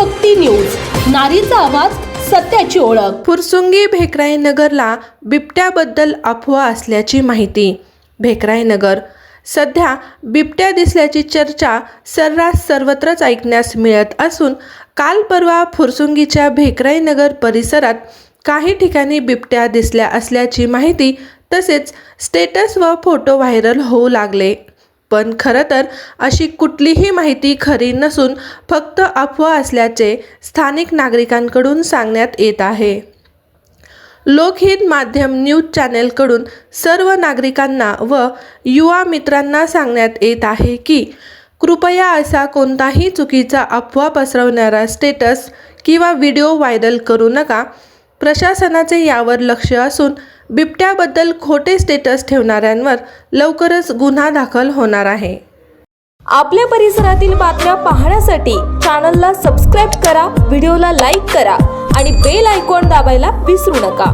शक्ती news. नारीचा आवाज सत्याची ओळख. फुरसुंगी भेकराई नगरला बिबट्याबद्दल अफवा असल्याची माहिती. भेकराई नगर. सध्या बिबट्या दिसल्याची चर्चा सर्रास सर्वत्रच ऐकण्यास मिळत असून काल परवा फुरसुंगीच्या भेकराई नगर परिसरात काही ठिकाणी बिबट्या दिसल्या असल्याची माहिती तसेच स्टेटस व फोटो व्हायरल होऊ लागले. पण खरं तर अशी कुठलीही माहिती खरी नसून फक्त अफवा असल्याचे स्थानिक नागरिकांकडून सांगण्यात येत आहे. लोकहित माध्यम न्यूज चॅनेलकडून सर्व नागरिकांना व युवा मित्रांना सांगण्यात येत आहे की कृपया असा कोणताही चुकीचा अफवा पसरवणारा स्टेटस किंवा व्हिडिओ व्हायरल करू नका. प्रशासनाचे यावर लक्ष असून बिबट्याबद्दल खोटे स्टेटस ठेवणाऱ्यांवर लवकरच गुन्हा दाखल होणार आहे. आपल्या परिसरातील बातम्या पाहण्यासाठी चॅनलला सबस्क्राईब करा व्हिडिओला लाईक करा आणि बेल आयकॉन दाबायला विसरू नका.